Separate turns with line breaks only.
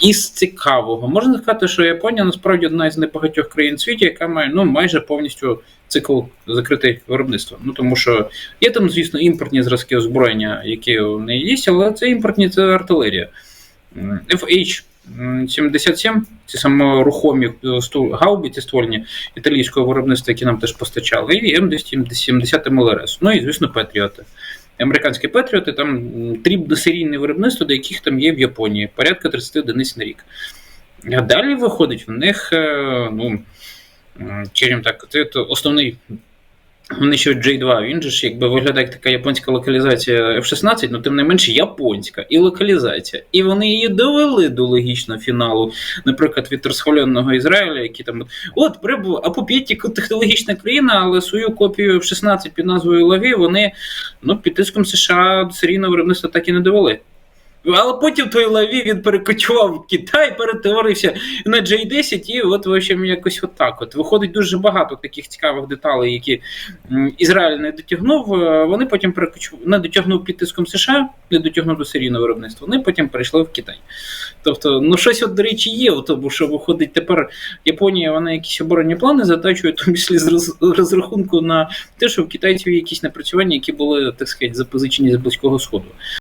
Із цікавого можна сказати, що Японія насправді одна із небагатьох країн світі, яка має ну майже повністю цикл закритий виробництва. Ну тому що є там, звісно, імпортні зразки озброєння, які у неї є, але це імпортні це артилерія. FH 77, ці саморухомі е, сту- гаубиці ствольні італійського виробництва, які нам теж постачали, і М270 МЛРС. Ну і, звісно, Петріоти. Американські патріоти, там м, трібносерійне виробництво, до яких там є в Японії, порядка 30 одиниць на рік. А далі виходить, в них, е, ну, так, це основний. Вони ще J2, він же ж якби виглядає як така японська локалізація F-16, але тим не менше японська і локалізація. І вони її довели до логічного фіналу, наприклад, від розхваленого Ізраїля, який там от прибув апопєтіка технологічна країна, але свою копію F-16 під назвою Лаві вони ну, під тиском США серійного виробництва так і не довели. Але потім той лаві він перекочував в Китай, перетворився на J10, і от, в общем, якось отак. От виходить дуже багато таких цікавих деталей, які Ізраїль не дотягнув. е, Вони потім перекочували, не дотягнув під тиском США, не дотягнув до серійного виробництва. Вони потім перейшли в Китай. Тобто, ну щось, от, до речі, є, тому що виходить тепер Японія, вона якісь оборонні плани затачує, тому числі з роз- розрахунку на те, що в китайців є якісь напрацювання, які були, так сказати, запозичені з близького сходу.